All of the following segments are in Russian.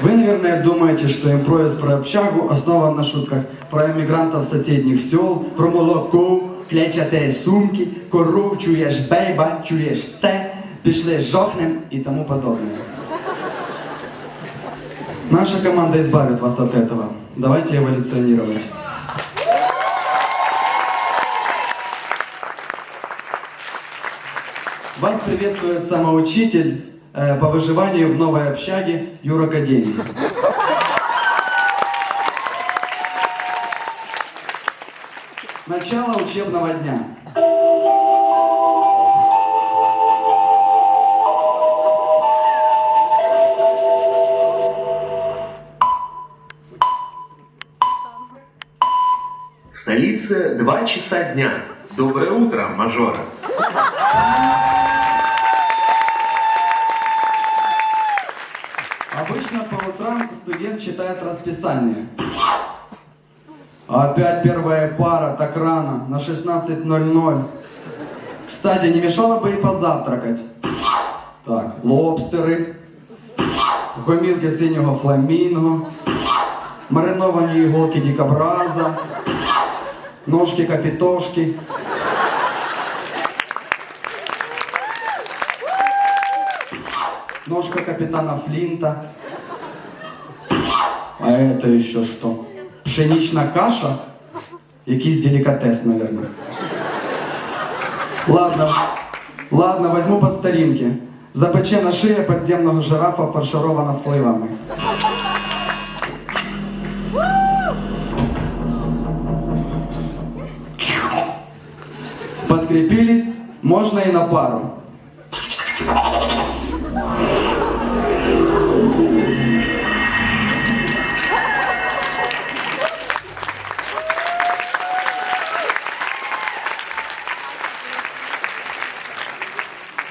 Вы, наверное, думаете, что импровиз про общагу основан на шутках про эмигрантов соседних сел, про молоко, клетчатые сумки, коров, чуєш бейба, чуєш це, пішли жохнем и тому подобное. Наша команда избавит вас от этого. Давайте эволюционировать. Вас приветствует самоучитель э, по выживанию в новой общаге Юра Академии. Начало учебного дня. В столице 2 часа дня. Доброе утро, мажоры. студент читает расписание. Опять первая пара, так рано, на 16.00. Кстати, не мешало бы и позавтракать. Так, лобстеры, гомілки синього фламінго, мариновані іголки дикобраза, ножки капітошки. Ножка капитана Флинта. А это еще что? Пшеничная каша? Якийсь деликатес, наверное. Ладно, ладно, возьму по старинке. Запечена шия подземного жирафа фарширована сливами. Подкрепились, можно и на пару.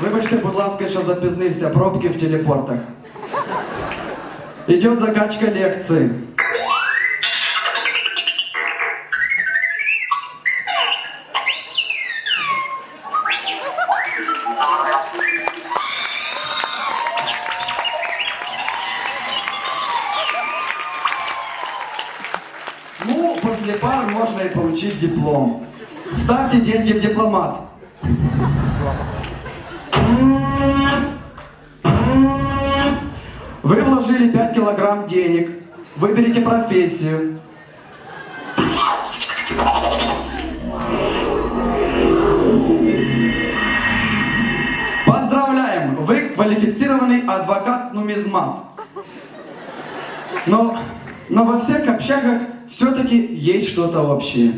Вибачте, будь ласка, що запізнився, пробки в телепортах. Идет закачка лекции. Ну, после пар можно и получить диплом. Ставьте деньги в дипломат. Вы вложили 5 килограмм денег. Выберите профессию. Поздравляем! Вы квалифицированный адвокат-нумизмат. Но, но во всех общагах все-таки есть что-то общее.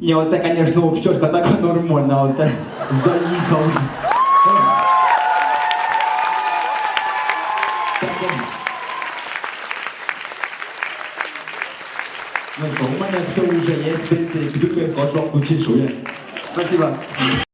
Ні, оце, звісно, общожка така нормальна, оце заїхав. Ну що, у мене все вже є, піду кожок учишує. Спасибо.